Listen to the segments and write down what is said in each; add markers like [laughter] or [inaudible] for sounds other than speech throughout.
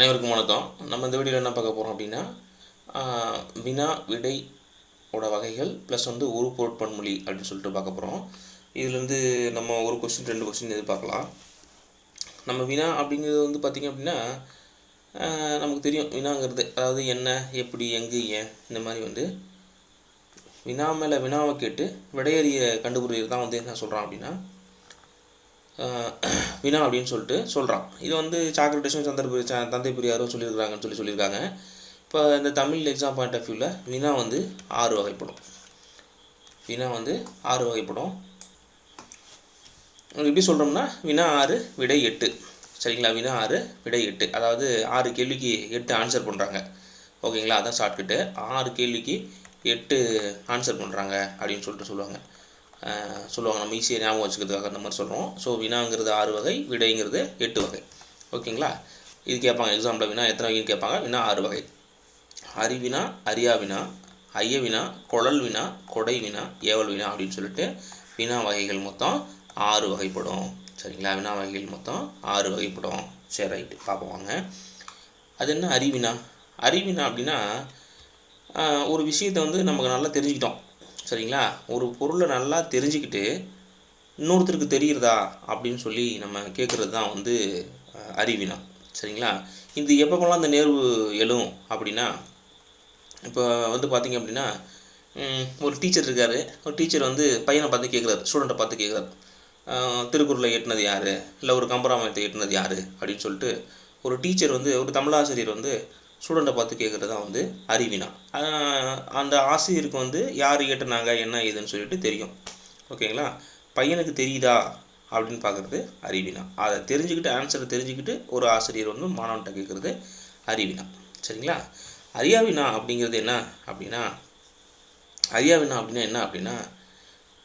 அனைவருக்கும் வணக்கம். நம்ம இந்த வீடியோவில் என்ன பார்க்க போகிறோம் அப்படின்னா வினா விடை ஓட வகைகள் ப்ளஸ் வந்து ஒரு பொருட்பன்மொழி அப்படின்னு சொல்லிட்டு பார்க்க போகிறோம் இதுலேருந்து நம்ம ஒரு கொஸ்டின் ரெண்டு கொஸ்டின் எதிர்பார்க்கலாம். நம்ம வினா அப்படிங்கிறது வந்து பார்த்திங்க அப்படின்னா நமக்கு தெரியும். வினாங்கிறது அதாவது என்ன எப்படி எங்கு ஏன் இந்த மாதிரி வந்து வினா மேலே வினாவை கேட்டு விடையறிய கண்டுபிடிக்கிறது தான் வந்து என்ன சொல்கிறான் அப்படின்னா வினா அப்படின்னு சொல்லிட்டு சொல்கிறான் இது வந்து சாக்ரட்டிஸும் சந்திர தந்தை பெரியாரும் சொல்லியிருக்கிறாங்கன்னு சொல்லி சொல்லியிருக்காங்க. இப்போ இந்த தமிழ் எக்ஸாம் பாயிண்ட் ஆஃப் வியூவில் வினா வந்து ஆறு வகைப்படும். வினா வந்து ஆறு வகைப்படும். எப்படி சொல்கிறோம்னா வினா ஆறு விடை எட்டு. சரிங்களா? வினா ஆறு விடை எட்டு. அதாவது ஆறு கேள்விக்கு எட்டு ஆன்சர் பண்ணுறாங்க ஓகேங்களா? அதான் ஷார்ட்கட்டு ஆறு கேள்விக்கு எட்டு ஆன்சர் பண்ணுறாங்க அப்படின்னு சொல்லிட்டு சொல்லுவாங்க. சொல்லுவாங்க. நம்ம ஈஸியாக ஞாபகம் வச்சுக்கிறதுக்காக அந்த மாதிரி சொல்கிறோம் ஸோ வினாங்கிறது ஆறு வகை விடைங்கிறது எட்டு வகை. ஓகேங்களா? இது கேட்பாங்க. எக்ஸாம்பிள் வினா எத்தனை வகைன்னு கேட்பாங்க. வினா ஆறு வகை. அறிவினா அறியா வினா குழல் வினா கொடை வினா ஏவல் வினா அப்படின்னு சொல்லிட்டு வினா வகைகள் மொத்தம் ஆறு வகைப்படும். சரிங்களா? வினா வகைகள் மொத்தம் ஆறு வகைப்படும். சரி ரைட்டு பார்ப்போம் வாங்க. அது என்ன? அறிவினா. அறிவினா அப்படின்னா ஒரு விஷயத்தை வந்து நமக்கு நல்லா தெரிஞ்சுக்கிட்டோம். சரிங்களா? ஒரு பொருளை நல்லா தெரிஞ்சுக்கிட்டு இன்னொருத்தருக்கு தெரியிறதா அப்படின்னு சொல்லி நம்ம கேட்குறது தான் வந்து அறிவினம் அறிவினா. சரிங்களா? இது எப்பப்பெல்லாம் அந்த நேர்வு எழும் அப்படின்னா இப்போ வந்து பார்த்தீங்க அப்படின்னா ஒரு டீச்சர் இருக்கார். ஒரு டீச்சர் வந்து பையனை பார்த்து கேட்குறாரு ஸ்டூடெண்ட்டை பார்த்து கேட்குறாரு திருக்குறளை எட்டினது யார்? இல்லை ஒரு கம்பராமாயத்தை எட்டினது யார்? அப்படின்னு சொல்லிட்டு ஒரு டீச்சர் வந்து ஒரு தமிழாசிரியர் வந்து ஸ்டூடெண்ட்டை பார்த்து கேட்குறது தான் வந்து அறிவினா. அந்த ஆசிரியருக்கு வந்து யார் கேட்டனாங்க என்ன ஏதுன்னு சொல்லிட்டு தெரியும். ஓகேங்களா? பையனுக்கு தெரியுதா? அப்படின்னு பார்க்குறது அறிவினா. அதை தெரிஞ்சுக்கிட்டு ஆன்சரை தெரிஞ்சுக்கிட்டு ஒரு ஆசிரியர் வந்து மாணவன்கிட்ட கேட்குறது அறிவினா. சரிங்களா? அறியாவினா அப்படிங்கிறது என்ன அப்படின்னா அறியாவினா அப்படின்னா என்ன அப்படின்னா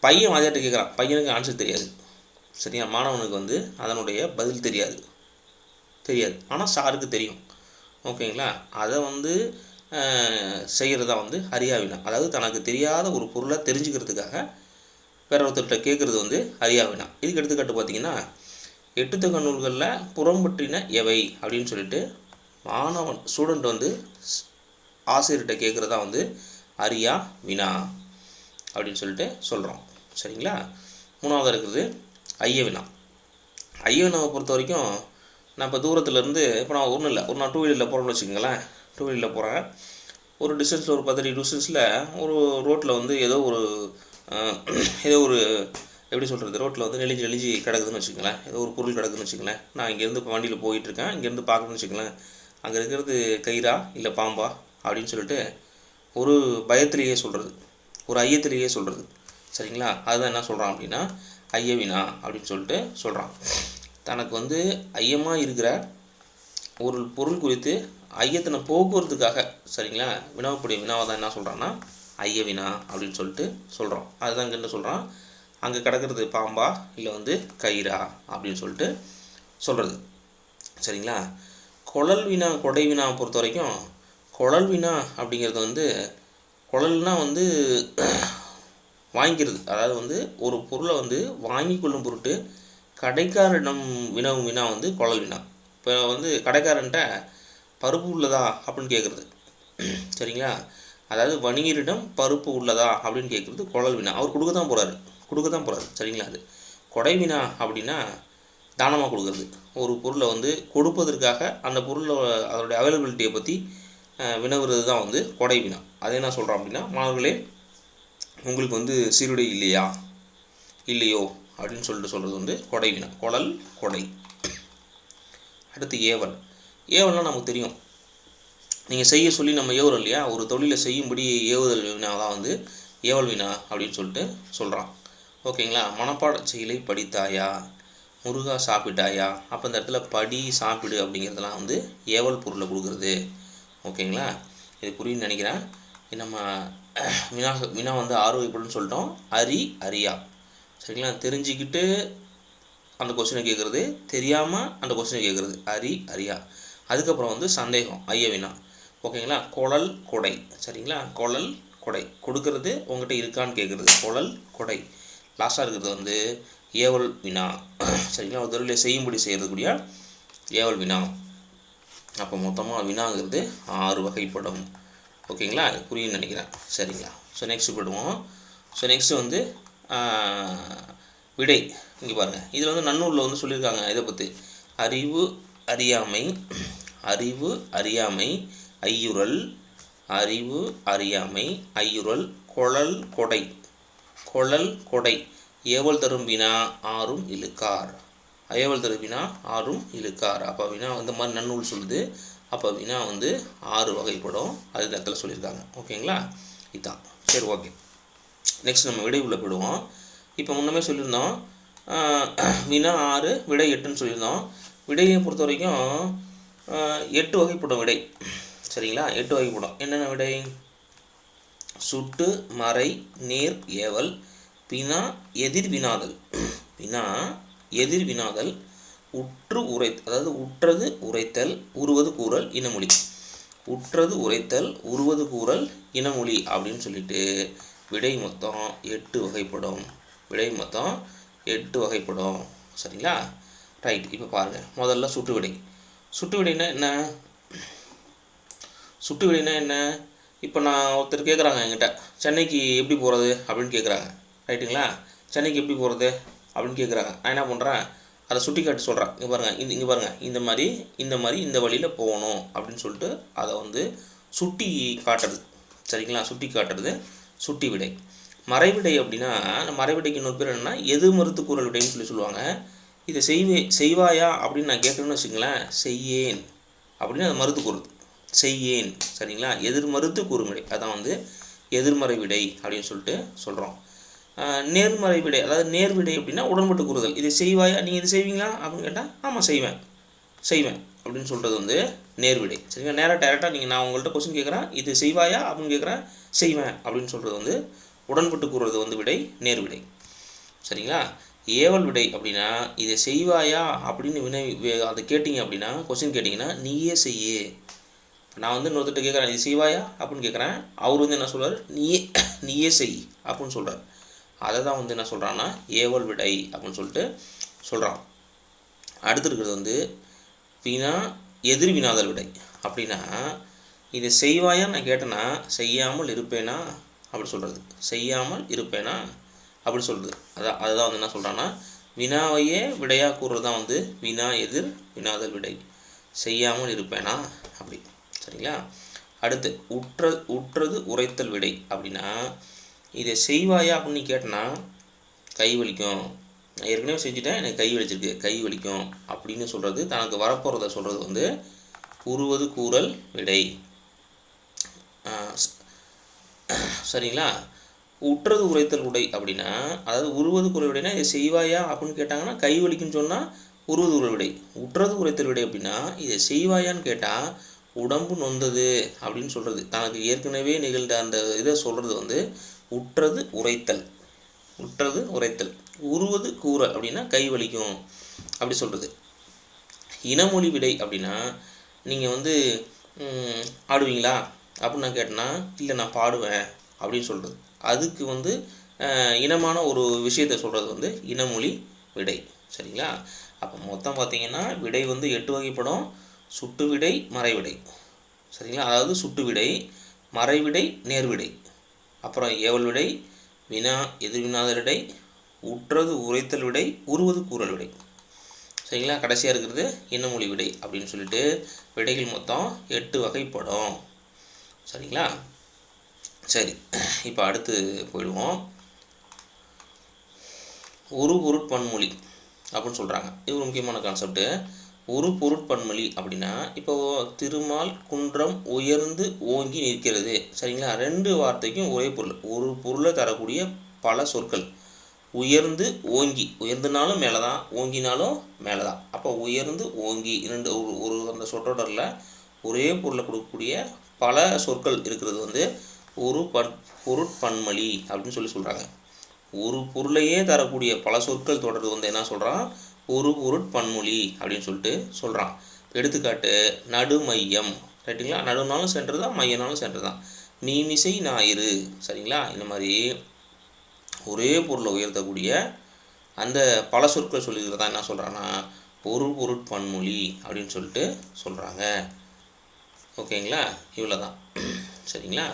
பையன் வாதியாட்ட கேட்குறான் பையனுக்கு ஆன்சர் தெரியாது. சரியா? மாணவனுக்கு வந்து அதனுடைய பதில் தெரியாது. தெரியாது. ஆனால் சாருக்கு தெரியும். ஓகேங்களா? அதை வந்து செய்கிறதா வந்து அறியாவினா அதாவது தனக்கு தெரியாத ஒரு பொருளை தெரிஞ்சுக்கிறதுக்காக வேற ஒருத்தர்கிட்ட கேட்குறது வந்து அறியாவினா இதுக்கு எடுத்துக்காட்டு பார்த்தீங்கன்னா எட்டுத்தொகை நூல்களில் புறம்பற்றின எவை அப்படின்னு சொல்லிட்டு மாணவன் ஸ்டூடெண்ட் வந்து ஆசிரியர்கிட்ட கேட்குறதா வந்து அரியா வினா அப்படின்னு சொல்லிட்டு சொல்கிறோம் சரிங்களா? மூணாவது இருக்குது ஐய வினா பொறுத்த வரைக்கும் நான் இப்போ தூரத்துலேருந்து இப்போ நான் ஒன்றும் இல்லை. ஒரு நான் டூ வீலரில் போகிறேன்னு வச்சுக்கோங்களேன். டூ வீலரில் போகிறேன் ஒரு டிஸ்டன்ஸில் ஒரு பத்தடி டிஸ்டன்ஸில் ஒரு ரோட்டில் வந்து ஏதோ ஒரு ஏதோ ஒரு எப்படி சொல்கிறது ரோட்டில் வந்து நெளிஞ்சு நெளிஞ்சு கிடக்குதுன்னு வச்சுக்கோங்களேன். ஏதோ ஒரு பொருள் கிடக்குதுன்னு வச்சுக்கோங்களேன். நான் இங்கேருந்து இப்போ வண்டியில் போயிட்டுருக்கேன் இங்கேருந்து பார்க்கணும்னு வச்சுக்கோங்களேன். அங்கே இருக்கிறது கயிறா இல்லை பாம்பா அப்படின்னு சொல்லிட்டு ஒரு பயத்திலேயே சொல்கிறது ஒரு ஐயத்திலேயே சொல்கிறது சரிங்களா? அதுதான் என்ன சொல்கிறான் அப்படின்னா ஐயவினா அப்படின்னு சொல்லிட்டு சொல்கிறான் தனக்கு வந்து ஐயமாக இருக்கிற ஒரு பொருள் குறித்து ஐயத்தினை போக்குவரத்துக்காக சரிங்களா? வினாவக்கூடிய வினாவை தான் என்ன சொல்கிறான்னா ஐய வினா அப்படின்னு சொல்லிட்டு சொல்கிறோம் அதுதான் இங்கே என்ன சொல்கிறான் அங்கே கிடக்கிறது பாம்பா இல்லை வந்து கயிறா அப்படின்னு சொல்லிட்டு சொல்கிறது சரிங்களா? குழல் வினா கொடை வினா பொறுத்த வரைக்கும் குழல் வினா அப்படிங்கிறது வந்து குழல்னா வந்து [clears throat] வாங்கிக்கிறது. அதாவது வந்து ஒரு பொருளை வந்து வாங்கி கொள்ளும் பொருட்டு கடைக்காரனிடம் வினவும் வினா வந்து குழல் வினா. இப்போ வந்து கடைக்காரன்ட்ட பருப்பு உள்ளதா அப்படின்னு கேட்குறது சரிங்களா? அதாவது வணிகரிடம் பருப்பு உள்ளதா அப்படின்னு கேட்குறது குழல் வினா. அவர் கொடுக்க தான் போகிறாரு கொடுக்க தான் போகிறாரு சரிங்களா அது? கொடை வினா அப்படின்னா தானமாக கொடுக்குறது. ஒரு பொருளை வந்து கொடுப்பதற்காக அந்த பொருளை அதனுடைய அவைலபிலிட்டியை பற்றி வினவுறது தான் வந்து கொடை வினா. அதை என்ன சொல்கிறோம் அப்படின்னா மாணவர்களே உங்களுக்கு வந்து சீருடை இல்லையா? இல்லையோ? அப்படின்னு சொல்லிட்டு சொல்கிறது வந்து கொடை வினா. குழல் கொடை. அடுத்து ஏவல். ஏவல்னால் நமக்கு தெரியும். நீங்கள் செய்ய சொல்லி நம்ம ஏவுறோம் இல்லையா? ஒரு தொழிலை செய்யும்படி ஏவுதல் வினா தான் வந்து ஏவல் வினா அப்படின்னு சொல்லிட்டு சொல்கிறான் ஓகேங்களா? மனப்பாட செயலை படித்தாயா? முருகா சாப்பிட்டாயா? அப்போ இந்த இடத்துல படி சாப்பிடு அப்படிங்கிறதெல்லாம் வந்து ஏவல் பொருளை கொடுக்குறது. ஓகேங்களா? இது புரியுன்னு நினைக்கிறேன். நம்ம வினா வினா வந்து ஆரோக்கியப்படுன்னு சொல்லிட்டோம். அரி அரியா. சரிங்களா? தெரிஞ்சுக்கிட்டு அந்த கொஸ்டினை கேட்குறது தெரியாமல் அந்த கொஸ்டினை கேட்குறது அரி அரியா. அதுக்கப்புறம் வந்து சந்தேகம் ஐய வினா ஓகேங்களா? குழல் கொடை. சரிங்களா? குழல் கொடை. கொடுக்கறது உங்ககிட்ட இருக்கான்னு கேட்குறது குழல் கொடை. லாஸ்ட்டாக இருக்கிறது வந்து ஏவல் வினா. சரிங்களா? ஒரு தொழிலை செய்யும்படி செய்கிறதுக்கூடிய ஏவல் வினா. அப்போ மொத்தமாக வினாங்கிறது ஆறு வகைப்படும். ஓகேங்களா? புரியுன்னு நினைக்கிறேன். சரிங்களா? ஸோ நெக்ஸ்ட் போடுவோம் ஸோ நெக்ஸ்ட்டு வந்து விடை. இங்கே பாருங்கள் இதில் வந்து நன்னூலில் வந்து சொல்லியிருக்காங்க இதை பற்றி அறிவு அறியாமை அறிவு அறியாமை ஐயுறல் அறிவு அறியாமை ஐயுறல் குழல் கொடை. குழல் கொடை. ஏவல் தரும்பினா ஆறும் இழுக்கார். அயவல் தரும் வினா ஆறும் இழுக்கார். அப்போ வினா இந்த மாதிரி நன்னூல் சொல்லுது. அப்போ வினா வந்து ஆறு வகைப்படும். அது இடத்துல சொல்லியிருக்காங்க. ஓகேங்களா? இதுதான் சரி ஓகே. நெக்ஸ்ட் நம்ம விடை உள்ள போயிடுவோம் இப்போ முன்னமே சொல்லியிருந்தோம். வினா ஆறு விடை எட்டுன்னு சொல்லியிருந்தோம். விடையை பொறுத்த வரைக்கும் எட்டு வகைப்படும் விடை. சரிங்களா? எட்டு வகைப்படும். என்னென்ன விடை? சுட்டு மறை நேர் ஏவல் வினா எதிர் வினாதல். வினா எதிர் வினாதல் உற்று உரை அதாவது உற்றது உரைத்தல் உருவது கூறல் இனமொழி. உற்றது உரைத்தல் உருவது கூறல் இனமொழி அப்படின்னு சொல்லிட்டு விடை மொத்தம் எட்டு வகைப்படும். விடை மொத்தம் எட்டு வகைப்படும். சரிங்களா? ரைட் இப்போ பாருங்கள் முதல்ல சுட்டு விடை. சுட்டு விடைனா என்ன? சுட்டு விடைனா என்ன? இப்போ நான் ஒருத்தர் கேட்குறாங்க என்கிட்ட. சென்னைக்கு எப்படி போகிறது அப்படின்னு கேட்குறாங்க ரைட்டுங்களா சென்னைக்கு எப்படி போகிறது அப்படின்னு கேட்குறாங்க நான் என்ன பண்ணுறேன் அதை சுட்டி காட்டி சொல்கிறேன் இங்கே பாருங்கள் இந்த இங்கே பாருங்கள் இந்த மாதிரி இந்த மாதிரி இந்த வழியில் போகணும் அப்படின்னு சொல்லிட்டு அதை வந்து சுட்டி காட்டுறது. சரிங்களா? சுட்டி காட்டுறது. சுட்டி விடை மறைவிடை அப்படின்னா அந்த மறைவிடைக்கு இன்னொரு பேர் என்னென்னா எது மறுத்து கூறல் விடைன்னு சொல்லி சொல்லுவாங்க. இதை செய்வே செய்வாயா அப்படின்னு நான் கேட்குறேன்னு வச்சுங்களேன் செய்யேன். அப்படின்னு அதை மறுத்து கூறுது செய்யேன். சரிங்களா? எதிர் மறுத்து கூறும் விடை. அதான் வந்து எதிர்மறை விடை அப்படின்னு சொல்லிட்டு சொல்கிறோம் நேர்மறை விடை. அதாவது நேர்விடை அப்படின்னா உடன்பட்டு கூறுதல். இதை செய்வாயா? நீங்கள் இது செய்வீங்களா? அப்படின்னு கேட்டால் ஆமாம் செய்வேன். செய்வேன் அப்படின்னு சொல்கிறது வந்து நேர்விடை. சரிங்களா? நேராக டேரெக்டாக நீங்கள் நான் உங்கள்கிட்ட கொஸ்டின் கேட்குறேன். இது செய்வாயா அப்படின்னு கேட்குறேன். செய்வேன் அப்படின்னு சொல்கிறது வந்து உடன்பட்டு கூறுறது வந்து விடை நேர்விடை. சரிங்களா? ஏவல் விடை அப்படின்னா இதை செய்வாயா அப்படின்னு வினை அதை கேட்டிங்க அப்படின்னா கொஸ்டின் கேட்டிங்கன்னா நீயே செய்யே. நான் வந்து இன்னொருத்தட்ட கேட்குறேன் இது செய்வாயா அப்படின்னு கேட்குறேன். அவர் வந்து என்ன சொல்கிறார் நீயே நீயே செய் அப்படின்னு சொல்கிறார் அதை தான் வந்து என்ன சொல்கிறான்னா ஏவல் விடை அப்படின்னு சொல்லிட்டு சொல்கிறான் அடுத்து இருக்கிறது வந்து வினா எதிர் வினாதல் விடை. அப்படின்னா இதை செய்வாயா? நான் கேட்டேன்னா செய்யாமல் இருப்பேனா? அப்படி சொல்கிறது செய்யாமல் இருப்பேனா? அப்படி சொல்கிறது அதான் அதுதான் வந்து என்ன சொல்கிறான்னா வினாவையே விடையாக கூறுறது தான் வந்து வினா எதிர் வினாதல் விடை. செய்யாமல் இருப்பேனா? அப்படி. சரிங்களா? அடுத்து உற்ற உற்றது உரைத்தல் விடை. அப்படின்னா இதை செய்வாயா அப்படின்னு கேட்டேன்னா கேட்டனா கை வலிக்கும். நான் ஏற்கனவே செஞ்சுட்டேன் எனக்கு கை வலிச்சிருக்கு. கை வலிக்கும் அப்படின்னு சொல்கிறது தனக்கு வரப்போகிறத சொல்கிறது வந்து உருவது கூறல் விடை. சரிங்களா? உற்றது உரைத்தல் உடை அப்படின்னா அதாவது உருவது குரல் விடைனா இதை செய்வாயா அப்படின்னு கேட்டாங்கன்னா கை வலிக்குன்னு சொன்னால் உருவது குரல் விடை. உற்றது உரைத்தல் விடை அப்படின்னா இதை செய்வாயான்னு கேட்டால் உடம்பு நொந்தது அப்படின்னு சொல்கிறது தனக்கு ஏற்கனவே நிகழ்ந்த அந்த இதை சொல்கிறது வந்து உற்றது உரைத்தல். உற்றது உரைத்தல். உருவது கூற அப்படின்னா கை வலிக்கும். அப்படி சொல்கிறது இனமொழி விடை அப்படின்னா நீங்கள் வந்து ஆடுவீங்களா? அப்படின்னு நான் கேட்டேன்னா இல்லை நான் பாடுவேன். அப்படின்னு சொல்கிறது அதுக்கு வந்து இனமான ஒரு விஷயத்தை சொல்கிறது வந்து இனமொழி விடை. சரிங்களா? அப்போ மொத்தம் பார்த்தீங்கன்னா விடை வந்து எட்டு வகைப்படும். சுட்டு விடை மறைவிடை சரிங்களா? அதாவது சுட்டு விடை மறைவிடை நேர்விடை அப்புறம் ஏவல் விடை வினா எதிர்வினாத விடை உற்றது உரைத்தல் விடை உருவது கூறல் விடை. சரிங்களா? கடைசியாக இருக்கிறது இன்னமொழி விடை அப்படின்னு சொல்லிட்டு விடைகள் மொத்தம் எட்டு வகைப்படும். சரிங்களா? சரி இப்போ அடுத்து போயிடுவோம். ஒரு பொருட்பன்மொழி அப்படின்னு சொல்கிறாங்க இது ஒரு முக்கியமான கான்செப்ட்டு ஒரு பொருட்பன்மொழி அப்படின்னா இப்போ திருமால் குன்றம் உயர்ந்து ஓங்கி நிற்கிறது. சரிங்களா? ரெண்டு வார்த்தைக்கும் ஒரே பொருள். ஒரு பொருளை தரக்கூடிய பல சொற்கள். உயர்ந்து ஓங்கி உயர்ந்துனாலும் மேலே தான் ஓங்கினாலும் மேலே தான் அப்போ உயர்ந்து ஓங்கி இரண்டு ஒரு ஒரு அந்த சொற்றொடரில் ஒரே பொருளை கொடுக்கக்கூடிய பல சொற்கள் இருக்கிறது வந்து ஒரு பன் பொருட்பன்மொழி அப்படின்னு சொல்லி சொல்கிறாங்க ஒரு பொருளையே தரக்கூடிய பல சொற்கள் தொடர்பு வந்து என்ன சொல்கிறான் ஒரு பொருட்பன்மொழி அப்படின்னு சொல்லிட்டு சொல்கிறான் எடுத்துக்காட்டு நடுமையம். ரைட்டுங்களா நடுனாலும் சென்டர் தான் மையனாலும் சென்டர் தான். மீமிசை ஞாயிறு. சரிங்களா? இந்த மாதிரி ஒரே பொருளை உயர்த்தக்கூடிய அந்த பல சொற்கள் சொல்லிக்கிறதா என்ன சொல்கிறான்னா பொருள் பொருட்பன்மொழி அப்படின்னு சொல்லிட்டு சொல்கிறாங்க ஓகேங்களா? இவ்வளோ தான் சரிங்களா?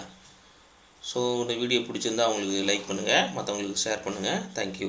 ஸோ இந்த வீடியோ பிடிச்சிருந்தா உங்களுக்கு லைக் பண்ணுங்கள் மற்றவங்களுக்கு ஷேர் பண்ணுங்கள் தேங்க்யூ